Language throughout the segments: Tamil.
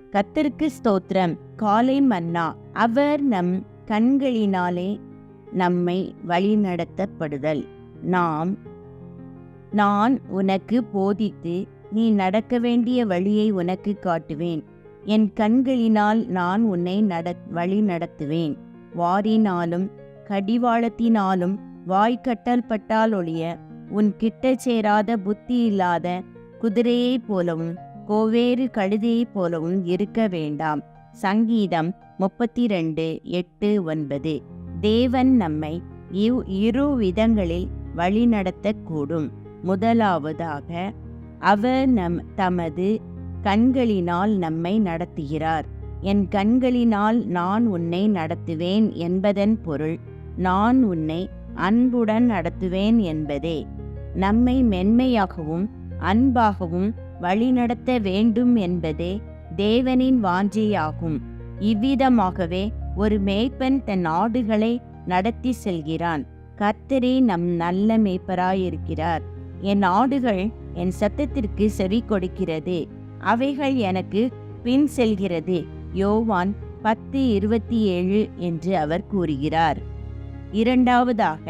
கத்திற்கு ஸ்தோத்திரம். காலை மன்னா. அவர் நம் கண்களினாலே நம்மை வழிநடத்தப்படுதல். நாம் நான் உனக்கு போதித்து நீ நடக்க வேண்டிய வழியை உனக்கு காட்டுவேன். என் கண்களினால் நான் உன்னை நட வழி நடத்துவேன் வாரினாலும் கடிவாளத்தினாலும் வாய்க்கட்டல் பட்டால் ஒழிய உன் கிட்ட சேராத புத்தி இல்லாத குதிரையைப் போலவும் கோவேறு கழுதையைப் போலவும் இருக்க வேண்டாம். சங்கீதம் முப்பத்தி ரெண்டு எட்டு ஒன்பது. தேவன் நம்மை இவ் இரு விதங்களில் வழிநடத்தக்கூடும். முதலாவதாக அவர் நம் தமது கண்களினால் நம்மை நடத்துகிறார். என் கண்களினால் நான் உன்னை நடத்துவேன் என்பதன் பொருள் நான் உன்னை அன்புடன் நடத்துவேன் என்பதே. நம்மை மென்மையாகவும் அன்பாகவும் வழிநடத்த வேண்டும் என்பதே தேவனின் வாஞ்சையாகும். இவ்விதமாகவே ஒரு மேய்ப்பன் தன் ஆடுகளை நடத்தி செல்கிறான். கர்த்தரே நம் நல்ல மேய்ப்பராயிருக்கிறார். என் ஆடுகள் என் சத்தத்திற்கு செவி கொடுக்கிறது அவைகள் எனக்கு பின் செல்கிறது. யோவான் பத்து இருபத்தி ஏழு என்று அவர் கூறுகிறார். இரண்டாவதாக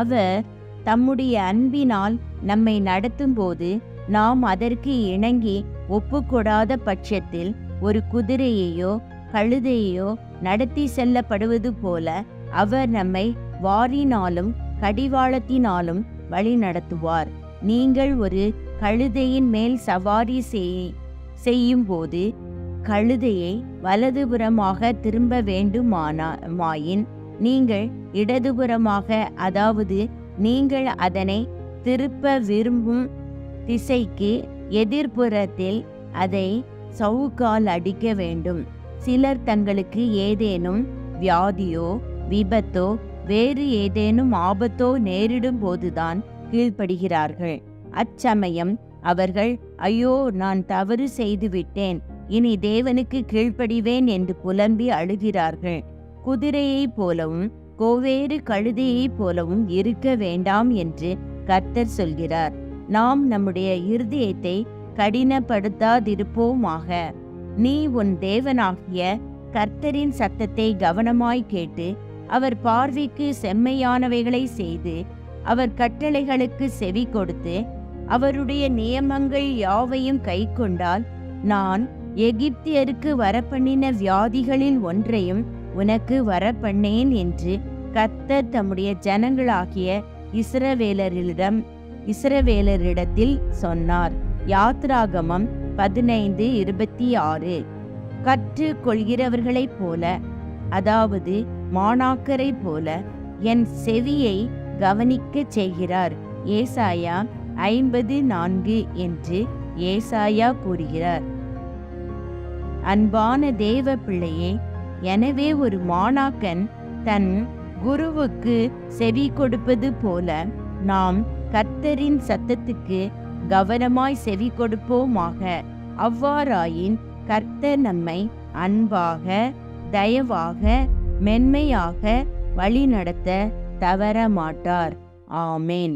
அவர் தம்முடைய அன்பினால் நம்மை நடத்தும் போது நாம் அதற்கு இணங்கி ஒப்புக்கொடாத பட்சத்தில் ஒரு குதிரையையோ கழுதையோ நடத்தி செல்லப்படுவது போல அவர் நம்மை வாரினாலும் கடிவாளத்தினாலும் வழி நடத்துவார். நீங்கள் ஒரு கழுதையின் மேல் சவாரி செய் செய்யும்போது கழுதையை வலதுபுறமாக திரும்ப வேண்டுமானா மாயின் நீங்கள் இடதுபுறமாக அதாவது நீங்கள் அதனை திருப்ப விரும்பும் திசைக்கு எதிர்ப்புறத்தில் அதை சவுக்கால் அடிக்க வேண்டும். சிலர் தங்களுக்கு ஏதேனும் வியாதியோ விபத்தோ வேறு ஏதேனும் ஆபத்தோ நேரிடும் போதுதான் கீழ்ப்படுகிறார்கள். அச்சமயம் அவர்கள் ஐயோ நான் தவறு செய்துவிட்டேன் இனி தேவனுக்கு கீழ்ப்படிவேன் என்று புலம்பி அழுகிறார்கள். குதிரையைப் போலவும் கோவேறு கழுதையைப் போலவும் இருக்க வேண்டாம் என்று கர்த்தர் சொல்கிறார். நாம் நம்முடைய இருதயத்தை கடினப்படுத்தாதிருப்போமாக. நீ உன் தேவனாகிய கர்த்தரின் சத்தத்தை கவனமாய் கேட்டு அவர் பார்வைக்கு செம்மையானவைகளை செய்து அவர் கட்டளைகளுக்கு செவி கொடுத்து அவருடைய நியமங்கள் யாவையும் கைக்கொண்டால் நான் எகிப்தியருக்கு வரப்பண்ணின வியாதிகளில் ஒன்றையும் உனக்கு வரப்பண்ணேன் என்று கர்த்தர் தம்முடைய ஜனங்களாகிய இஸ்ரவேலரிடம் இஸ்ரவேலரிடத்தில் சொன்னார். யாத்ராகமம் பதினைந்து இருபத்தி ஆறு. கற்று கொள்கிறவர்களைப் போல அதாவது மாணாக்கரைப் போல என் செவியை கவனிக்கச் செய்கிறார். ஏசாயா ஐம்பது நான்கு என்று ஏசாயா கூறுகிறார். அன்பான தேவ பிள்ளையே எனவே ஒரு மாணாக்கன் தன் குருவுக்கு செவி கொடுப்பது போல நாம் கர்த்தரின் சத்தத்துக்கு கவனமாய் செவி கொடுப்போமாக. அவ்வாறாயின் கர்த்தர் நம்மை அன்பாக தயவாக மென்மையாக வழிநடத்த தவற மாட்டார் ஆமேன்.